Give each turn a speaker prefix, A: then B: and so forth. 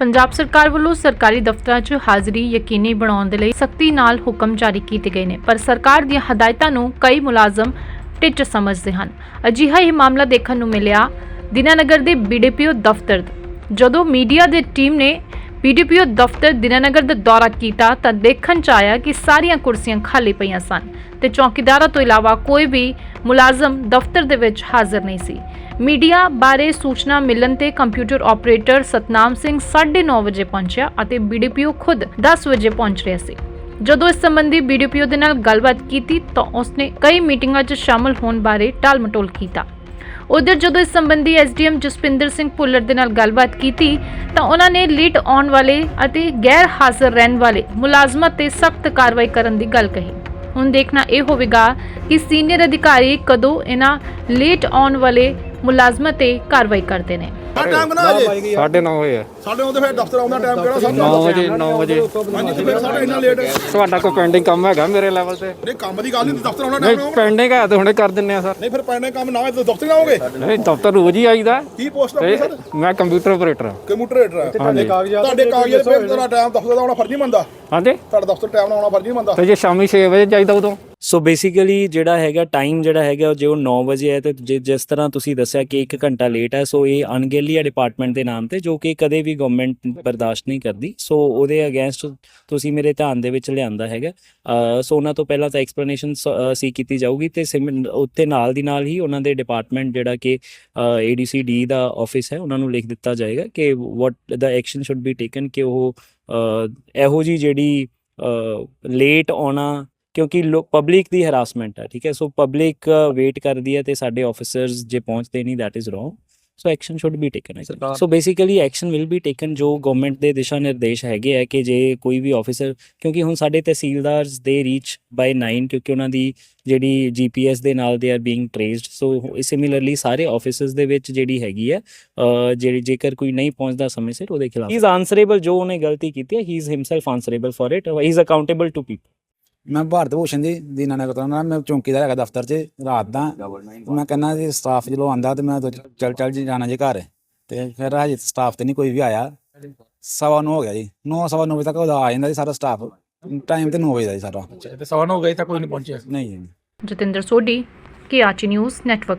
A: ਪੰਜਾਬ ਸਰਕਾਰ ਵੱਲੋਂ ਸਰਕਾਰੀ ਦਫ਼ਤਰਾਂ 'ਚ ਹਾਜ਼ਰੀ ਯਕੀਨੀ ਬਣਾਉਣ ਦੇ ਲਈ ਸਖਤੀ ਨਾਲ ਹੁਕਮ ਜਾਰੀ ਕੀਤੇ ਗਏ ਨੇ, ਪਰ ਸਰਕਾਰ ਦੀਆਂ ਹਦਾਇਤਾਂ ਨੂੰ ਕਈ ਮੁਲਾਜ਼ਮ ਟਿੱਚ ਸਮਝਦੇ ਹਨ। ਅਜਿਹਾ ਹੀ ਮਾਮਲਾ ਦੇਖਣ ਨੂੰ ਮਿਲਿਆ ਦਿਨਾਨਗਰ ਦੇ ਬੀਡੀਪੀਓ ਦਫ਼ਤਰ ਜਦੋਂ ਮੀਡੀਆ ਦੀ ਟੀਮ ਨੇ ਬੀਡੀਪੀਓ ਦਫ਼ਤਰ ਦਿਨਾਨਗਰ ਦਾ ਦੌਰਾ ਕੀਤਾ ਤਾਂ ਦੇਖਣ 'ਚ ਆਇਆ ਕਿ ਸਾਰੀਆਂ ਕੁਰਸੀਆਂ ਖਾਲੀ ਪਈਆਂ ਸਨ ਤੇ ਚੌਕੀਦਾਰਾਂ ਤੋਂ ਇਲਾਵਾ ਕੋਈ ਵੀ ਮੁਲਾਜ਼ਮ ਦਫ਼ਤਰ ਦੇ ਵਿੱਚ ਹਾਜ਼ਰ ਨਹੀਂ ਸੀ। ਮੀਡੀਆ ਬਾਰੇ ਸੂਚਨਾ ਮਿਲਣ ਤੇ ਕੰਪਿਊਟਰ ਆਪਰੇਟਰ ਸਤਨਾਮ ਸਿੰਘ 9:30 ਵਜੇ ਪਹੁੰਚਿਆ ਅਤੇ ਬੀਡੀਪੀਓ ਖੁਦ 10 ਵਜੇ ਪਹੁੰਚ ਰਿਹਾ ਸੀ। ਜਦੋਂ ਇਸ ਸੰਬੰਧੀ ਬੀਡੀਪੀਓ ਦੇ ਨਾਲ ਗੱਲਬਾਤ ਕੀਤੀ ਤਾਂ ਉਸਨੇ ਕਈ ਮੀਟਿੰਗਾਂ 'ਚ ਸ਼ਾਮਲ ਹੋਣ ਬਾਰੇ ਟਾਲਮਟੋਲ ਕੀਤਾ। ਉਧਰ ਜਦੋਂ ਇਸ ਸੰਬੰਧੀ ਐਸਡੀਐਮ ਜਸਪਿੰਦਰ ਸਿੰਘ ਭੁੱਲਰ ਦੇ ਨਾਲ ਗੱਲਬਾਤ ਕੀਤੀ ਤਾਂ ਉਹਨਾਂ ਨੇ ਲੇਟ ਆਉਣ ਵਾਲੇ ਅਤੇ ਗੈਰ ਹਾਜ਼ਰ ਰਹਿਣ ਵਾਲੇ ਮੁਲਾਜ਼ਮਾਂ ਤੇ ਸਖਤ ਕਾਰਵਾਈ ਕਰਨ ਦੀ ਗੱਲ ਕਹੀ। ਹੁਣ ਦੇਖਣਾ ਇਹ ਹੋਵੇਗਾ ਕਿ ਸੀਨੀਅਰ ਅਧਿਕਾਰੀ ਕਦੋਂ ਇਹਨਾਂ ਲੇਟ ਆਉਣ ਵਾਲੇ ਮੁਲਾਜ਼ਮਾਂ ਤੇ ਕਾਰਵਾਈ ਕਰਦੇ ਨੇ।
B: ਆ ਟਾਈਮ ਕਿੰਨਾ ਅਜੇ
C: ਸਾਢੇ ਨੌ ਹੋਏ ਆ।
B: ਸਾਡੇ ਉਹਦੇ ਫਿਰ ਦਫ਼ਤਰ ਆਉਂਦਾ ਟਾਈਮ ਕਿਹੜਾ? ਸਾਡੇ
C: 9 ਵਜੇ 9 ਵਜੇ।
B: ਹਾਂਜੀ ਤੇ ਫਿਰ ਸਾਡੇ ਇੰਨਾ ਲੇਟ
C: ਤੁਹਾਡਾ ਕੋਈ ਪੈਂਡਿੰਗ ਕੰਮ ਹੈਗਾ ਮੇਰੇ ਲੈਵਲ ਤੇ?
B: ਨਹੀਂ ਕੰਮ ਦੀ ਗੱਲ ਨਹੀਂ ਦਫ਼ਤਰ ਆਉਣਾ
C: ਨਹੀਂ
B: ਟਾਈਮ
C: ਪੈਂਡਿੰਗ ਹੈ ਤੇ ਹੁਣੇ ਕਰ ਦਿੰਨੇ ਆ ਸਰ।
B: ਨਹੀਂ ਫਿਰ ਪੈਣੇ ਕੰਮ ਨਾ ਹੋਏ ਤਾਂ ਦਫ਼ਤਰ ਨਾ ਆਓਗੇ?
C: ਨਹੀਂ ਦਫ਼ਤਰ ਰੋਜ਼ ਹੀ ਆਈਦਾ।
B: ਕੀ ਪੋਸਟ
C: ਤੇ
B: ਆ ਸਰ?
C: ਮੈਂ ਕੰਪਿਊਟਰ ਆਪਰੇਟਰ
B: ਕੰਪਿਊਟਰ ਰੇਟਰ ਹੈ
C: ਹਾਂਜੀ।
B: ਤੁਹਾਡੇ ਕਾਗਜ਼ਾਂ ਤੇ ਤੁਹਾਡਾ ਟਾਈਮ ਦਫ਼ਤਰ ਦਾ ਆਉਣਾ ਫਰਜ਼ ਨਹੀਂ ਮੰਨਦਾ
C: ਹਾਂਜੀ।
B: ਤੁਹਾਡਾ ਦਫ਼ਤਰ ਟਾਈਮ ਨਾਲ ਆਉਣਾ ਫਰਜ਼ ਨਹੀਂ ਮੰਨਦਾ
C: ਤੇ ਜੇ ਸ਼ਾਮੀ 6 ਵਜੇ ਚਾਹੀਦਾ ਉਦੋਂ?
D: ਸੋ ਬੇਸਿਕਲੀ ਜਿਹੜਾ ਹੈਗਾ ਟਾਈਮ ਜਿਹੜਾ ਹੈਗਾ ਜੇ ਉਹ 9 ਵਜੇ ਹੈ ਤੇ ਜਿ- ਜਿਸ ਤਰ੍ਹਾਂ ਤੁਸੀਂ ਦੱਸਿਆ ਕਿ 1 ਘੰਟਾ ਲੇਟ ਹੈ ਸੋ ਇਹ ਅਣਗਹਿਲੀ ਹੈ ਡਿਪਾਰਟਮੈਂਟ ਦੇ ਨਾਮ ਤੇ ਜੋ ਕਿ ਕਦੇ ਵੀ ਗਵਰਨਮੈਂਟ ਬਰਦਾਸ਼ਤ ਨਹੀਂ ਕਰਦੀ। ਸੋ ਉਹਦੇ ਅਗੇਂਸਟ ਤੁਸੀਂ ਮੇਰੇ ਧਿਆਨ ਦੇ ਵਿੱਚ ਲਿਆਂਦਾ ਹੈਗਾ। ਸੋ ਉਹਨਾਂ ਤੋਂ ਪਹਿਲਾਂ ਤਾਂ ਐਕਸਪਲੇਨੇਸ਼ਨ ਸੀ ਕੀਤੀ ਜਾਊਗੀ ਤੇ ਸਿਮ- ਉੱਤੇ ਨਾਲ ਦੀ ਨਾਲ ਹੀ ਉਹਨਾਂ ਦੇ ਡਿਪਾਰਟਮੈਂਟ ਜਿਹੜਾ ਕਿ ਏਡੀਸੀਡੀ ਦਾ ਆਫਿਸ ਹੈ, ਉਹਨਾਂ ਨੂੰ ਲਿਖ ਦਿੱਤਾ ਜਾਏਗਾ ਕਿ what the action should be taken ਕਿ ਉਹ ਇਹੋ ਜੀ ਜਿਹੜੀ ਲੇਟ ਆਉਣਾ ਕਿਉਂਕਿ ਲੋਕ ਪਬਲਿਕ ਦੀ ਹਰਾਸਮੈਂਟ ਹੈ ਠੀਕ ਹੈ? ਸੋ ਪਬਲਿਕ ਵੇਟ ਕਰਦੀ ਹੈ ਤੇ ਸਾਡੇ ਆਫੀਸਰਸ ਜੇ ਪਹੁੰਚਦੇ ਨਹੀਂ that is wrong. So action should be taken so basically action will be taken ਜੋ ਗਵਰਨਮੈਂਟ ਦੇ ਦਿਸ਼ਾ ਨਿਰਦੇਸ਼ ਹੈਗੇ ਹੈ ਕਿ ਜੇ ਕੋਈ ਵੀ ਆਫੀਸਰ ਕਿਉਂਕਿ ਹੁਣ ਸਾਡੇ ਤਹਿਸੀਲਦਾਰਸ ਦੇ ਰੀਚ ਬਾਈ 9 ਕਿਉਂਕਿ ਉਹਨਾਂ ਦੀ ਜਿਹੜੀ ਜੀਪੀਐਸ ਦੇ ਨਾਲ they are being traced so similarly ਸਾਰੇ ਆਫਿਸਸ ਦੇ ਵਿੱਚ ਜਿਹੜੀ ਹੈਗੀ ਹੈ ਜਿਹੜੀ ਜੇਕਰ ਕੋਈ ਨਹੀਂ ਪਹੁੰਚਦਾ ਸਮੇਂ ਸਿਰ ਉਹਦੇ ਖਿਲਾਫ। ਹੀ ਇਜ਼ ਆਨਸਰੇਬਲ ਜੋ ਉਹਨੇ ਗਲਤੀ ਕੀਤੀ ਹੈ he is himself answerable for it he is accountable to people
E: ਮੈਂ ਭਾਰਤ ਭੂਸ਼ਣ ਦੀ ਦੀਨਾਨਗਰ ਤੋਂ ਨਾ ਮੈਂ ਚੌਂਕੀਦਾਰ ਹੈਗਾ ਦਫ਼ਤਰ 'ਚ ਰਾਤ ਦਾ। ਮੈਂ ਕਹਿੰਦਾ ਜੀ ਸਟਾਫ ਜਦੋਂ ਆਂਦਾ ਤੇ ਮੈਂ ਚੱਲ ਚੱਲ ਜੀ ਜਾਣਾ ਜੇ ਘਰ। ਤੇ ਫਿਰ ਹਜੇ ਸਟਾਫ ਤੇ ਨਹੀਂ ਕੋਈ ਵੀ ਆਇਆ। ਸਵਾ ਨੌ ਹੋ ਗਿਆ ਜੀ। ਨੌ ਸਵਾ ਨੌ ਵਜੇ ਤੱਕ ਉਹਦਾ ਆ ਜਾਂਦਾ ਜੀ ਸਾਰਾ ਸਟਾਫ ਟਾਈਮ ਤੇ 9 ਵਜੇ ਦਾ ਜੀ ਸਾਰਾ।
F: ਤੇ ਸਵਾ ਨੌ ਗਏ ਤਾਂ ਕੋਈ ਨਹੀਂ ਪਹੁੰਚਿਆ।
E: ਨਹੀਂ ਜੀ।
A: ਜਤਿੰਦਰ ਸੋਢੀ ਕੇ ਆਚੀ ਨਿਊਜ਼ ਨੈਟਵਰਕ